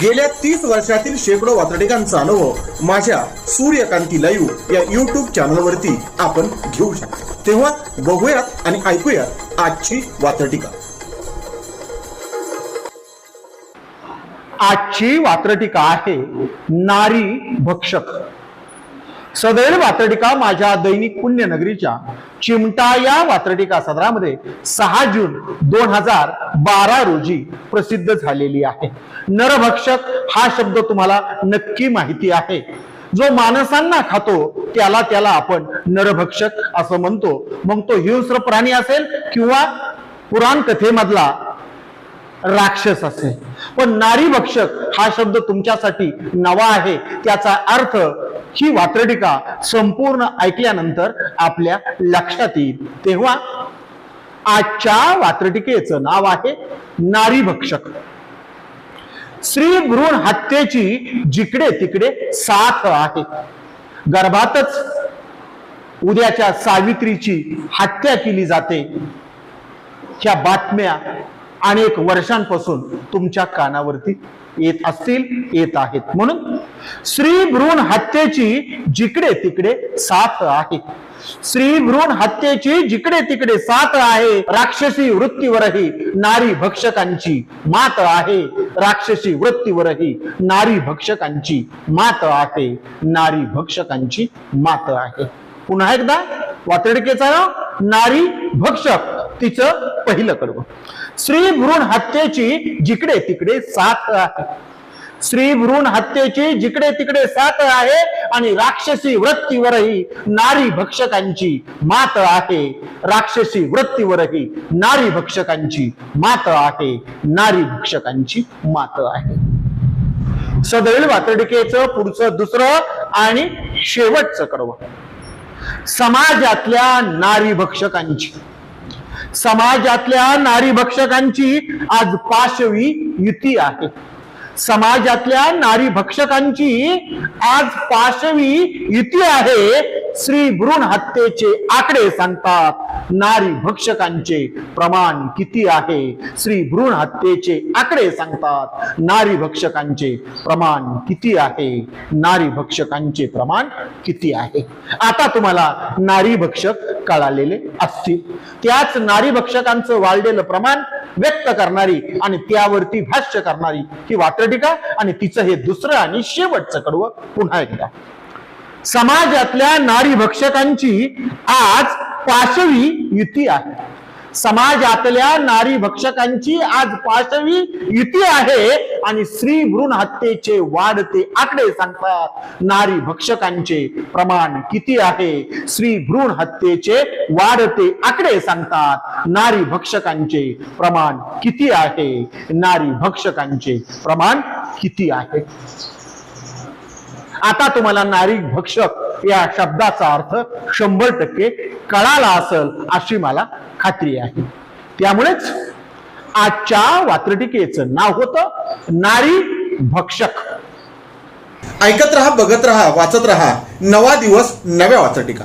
गेल्या तीस वर्षातील शेकडो वातडिकांचा अनुभव माझ्या सूर्यकांती लाईव्ह या युट्यूब चॅनलवरती आपण घेऊ शकतो. तेव्हा बघूयात आणि ऐकूयात आजची वातडिका आजची वात्रटिका आहे नारी भक्षक. सदैव वात्रटिका माझ्या दैनिक पुण्यनगरीच्या चिमटा या वात्रटिका सदरामध्ये सहा जून दोन हजार बारा रोजी प्रसिद्ध झालेली आहे. नरभक्षक हा शब्द तुम्हाला नक्की माहिती आहे. जो माणसांना खातो त्याला त्याला आपण नरभक्षक असं म्हणतो. मग तो हिंस्र प्राणी असेल किंवा पुराण कथेमधला राक्षस असेल. पण नारी भक्षक हा शब्द तुमच्यासाठी नवा आहे. त्याचा अर्थ ही वात्रटिका संपूर्ण ऐकल्यानंतर आपल्या लक्षात येईल. तेव्हा आजच्या वात्रटिकेचं नाव आहे नारी भक्षक स्त्री भ्रूण हत्येची जिकडे तिकडे साथ आहे. गर्भातच उद्याच्या सावित्रीची हत्या केली जाते. ह्या बातम्या अनेक वर्षांपासून तुमच्या कानावरती येत असतील येत आहेत. म्हणून स्त्री भ्रूण हत्येची जिकडे तिकडे साथ आहे. स्त्री भ्रूण हत्येची जिकडे तिकडे साथ आहे राक्षसी वृत्तीवरही नारी भक्षकांची मात आहे. राक्षसी वृत्तीवरही नारी भक्षकांची मात आहे. नारी भक्षकांची मात आहे. पुन्हा एकदा वातडकेचा नारी भक्षक. तिचं पहिलं कडवं. स्त्री भ्रूण हत्येची जिकडे तिकडे साथ आहे. स्त्री भ्रूण हत्येची जिकडे तिकडे साथ आहे आणि राक्षसी वृत्तीवरही नारी भक्षकांची मात आहे. राक्षसी वृत्तीवरही नारी भक्षकांची मात आहे. नारी भक्षकांची मात आहे. सदैव वातडिकेचं पुढचं दुसरं आणि शेवटचं कडवं. समाजातल्या नारी भक्षकांची. समाजातल्या नारी भक्षकांची आज पाशवी युती आहे. समाजातल्या नारी भक्षकांची आज पाशवी युती आहे. श्री भ्रूण हत्येचे आकडे सांगतात. नारी भक्षकांचे प्रमाण किती आहे? श्री भ्रूण हत्येचे आकडे सांगतात. नारी भक्षकांचे प्रमाण किती आहे? नारी भक्षकांचे प्रमाण किती आहे? आता तुम्हाला नारी भक्षक कळालेले असतील. त्याच नारी भक्षकांचं वाढलेलं प्रमाण व्यक्त करणारी आणि त्यावरती भाष्य करणारी ही वात्रटिका आणि तिचं हे दुसरं आणि शेवटचं कडवं पुन्हा एकदा. समाजातल्या नारी भक्षकांची आज पाशवी युती आहे. समाजातल्या नारी भक्षकांची आज पाशवी युती आहे आणि स्त्री भ्रूण हत्येचे वाढते आकडे सांगतात. नारी भक्षकांचे प्रमाण किती आहे? स्त्री भ्रूण हत्येचे वाढते आकडे सांगतात. नारी भक्षकांचे प्रमाण किती आहे? नारी भक्षकांचे प्रमाण किती आहे? आता तुम्हाला नारी भक्षक या शब्दाचा अर्थ शंभर टक्के कळाला असेल अशी मला खात्री आहे. त्यामुळेच आजच्या वात्रटिकेचं नाव होतं नारी भक्षक. ऐकत राहा बघत राहा वाचत राहा. नवा दिवस नव्या वात्रटिका.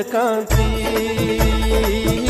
सूर्यकांती सूर्यकांती